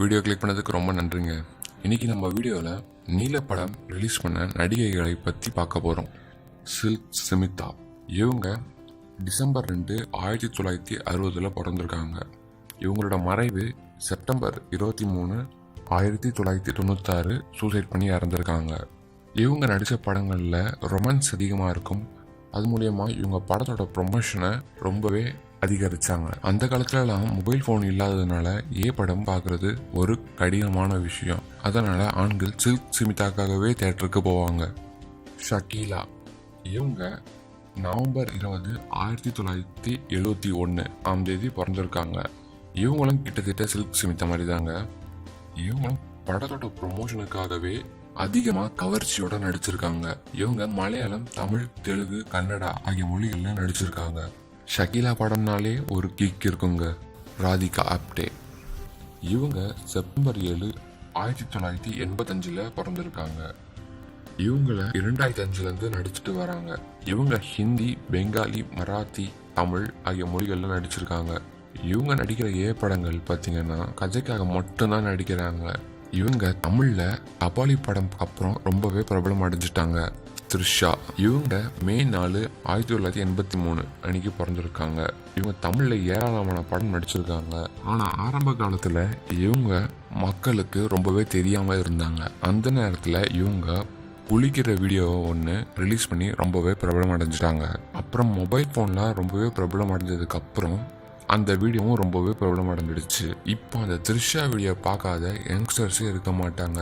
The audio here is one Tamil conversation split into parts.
வீடியோ கிளிக் பண்ணதுக்கு ரொம்ப நன்றிங்க. இன்னைக்கு நம்ம வீடியோவில் நீலப்படம் ரிலீஸ் பண்ண நடிகைகளை பற்றி பார்க்க போகிறோம் சில்க் சிமிதா. இவங்க டிசம்பர் ரெண்டு ஆயிரத்தி தொள்ளாயிரத்தி அறுபதில் பிறந்திருக்காங்க. இவங்களோட மறைவு செப்டம்பர் இருபத்தி மூணு ஆயிரத்தி தொள்ளாயிரத்தி தொண்ணூத்தாறு சூசைட் பண்ணி இறந்துருக்காங்க. இவங்க நடித்த படங்களில் ரொமான்ஸ் அதிகமாக இருக்கும். அது மூலயமா இவங்க படத்தோட ப்ரொமோஷனை ரொம்பவே அதிகரித்தாங்க அந்த காலத்துலலாம் மொபைல் ஃபோன் இல்லாததுனால ஏ படம் பார்க்குறது ஒரு கடினமான விஷயம். அதனால் ஆண்கள் சில்க் சிமிதாக்காகவே தேட்டருக்கு போவாங்க. ஷக்கீலா. இவங்க நவம்பர் இருபது ஆயிரத்தி தொள்ளாயிரத்தி எழுபத்தி ஒன்று ஆம் தேதி பிறந்திருக்காங்க. இவங்களும் கிட்டத்தட்ட சில்க் சிமித்த மாதிரி தாங்க இவங்களும் படத்தோட ப்ரொமோஷனுக்காகவே அதிகமாக கவர்ச்சியோட நடிச்சிருக்காங்க. இவங்க மலையாளம் தமிழ் தெலுங்கு கன்னடா ஆகிய மொழிகளில் நடிச்சிருக்காங்க. ஷகிலா படம்னாலே ஒரு கிக் இருக்குங்க. ராதிகா ஆப்டே இவங்க செப்டம்பர் ஏழு ஆயிரத்தி தொள்ளாயிரத்தி எண்பத்தஞ்சில் பிறந்திருக்காங்க. இவங்கள இரண்டாயிரத்தி அஞ்சுலேருந்து நடிச்சுட்டு வராங்க. இவங்க ஹிந்தி பெங்காலி மராத்தி தமிழ் ஆகிய மொழிகளில் நடிச்சிருக்காங்க. இவங்க நடிக்கிற ஏ படங்கள் பார்த்தீங்கன்னா கதைக்காக மட்டும்தான் நடிக்கிறாங்க. இவங்க தமிழில் கபாலி படம் அப்புறம் ரொம்பவே பிரபலம் அடைஞ்சிட்டாங்க த்ரிஷா. இவங்க மே நாலு ஆயிரத்தி தொள்ளாயிரத்தி எண்பத்தி மூணு அன்னைக்கு பிறந்திருக்காங்க. இவங்க தமிழில் ஏராளமான படம் நடிச்சிருக்காங்க. ஆனால் ஆரம்ப காலத்தில் இவங்க மக்களுக்கு ரொம்பவே தெரியாமல் இருந்தாங்க. அந்த நேரத்தில் இவங்க குளிக்கிற வீடியோ ஒன்று ரிலீஸ் பண்ணி ரொம்பவே பிரபலம் அடைஞ்சிட்டாங்க. அப்புறம் மொபைல் ஃபோன்லாம் ரொம்பவே பிரபலம் அடைஞ்சதுக்கப்புறம் அந்த வீடியோவும் ரொம்பவே பிரபலம் அடைஞ்சிடுச்சு. இப்போ அந்த த்ரிஷா வீடியோ பார்க்காத யங்ஸ்டர்ஸே இருக்க மாட்டாங்க.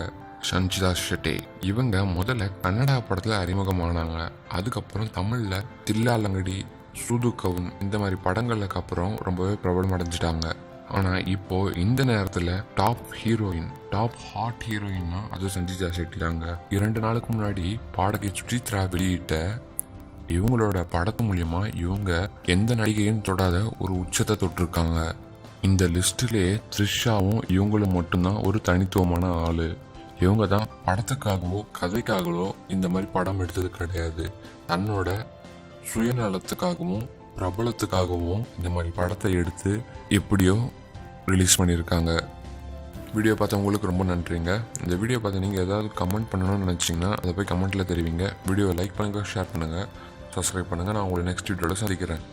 சஞ்சிதா ஷெட்டே. இவங்க முதல்ல கன்னடா படத்தில் அறிமுகமானாங்க. அதுக்கப்புறம் தமிழில் தில்லாலங்கடி சுதுக்கவும் இந்த மாதிரி படங்களுக்கு அப்புறம் ரொம்பவே பிரபலம் அடைஞ்சிட்டாங்க. ஆனால் இப்போ இந்த நேரத்தில் டாப் ஹீரோயின் டாப் ஹாட் ஹீரோயின்னா அது சஞ்சிதா ஷெட்டி தாங்க. இரண்டு நாளுக்கு முன்னாடி பாடகி சுஜித்ரா வெளியிட்ட இவங்களோட படத்து மூலியமா இவங்க எந்த நடிகையும் தொடாத ஒரு உச்சத்தை தொட்டிருக்காங்க. இந்த லிஸ்டிலே த்ரிஷாவும் இவங்களும் மட்டும்தான் ஒரு தனித்துவமான ஆளு. இவங்க தான் படத்துக்காகவோ கதைக்காகவோ இந்த மாதிரி படம் எடுத்தது கிடையாது. தன்னோட சுயநலத்துக்காகவும் பிரபலத்துக்காகவும் இந்த மாதிரி படத்தை எடுத்து எப்படியோ ரிலீஸ் பண்ணியிருக்காங்க. வீடியோ பார்த்தவங்களுக்கு ரொம்ப நன்றிங்க. இந்த வீடியோ பார்த்து நீங்கள் ஏதாவது கமெண்ட் பண்ணணும்னு நினச்சிங்கன்னா அதை போய் கமெண்ட்டில் தெரிவிங்க. வீடியோவை லைக் பண்ணுங்கள் ஷேர் பண்ணுங்கள் சப்ஸ்கிரைப் பண்ணுங்கள் நான் உங்களை நெக்ஸ்ட் வீடியோவில் சந்திக்கிறேன்.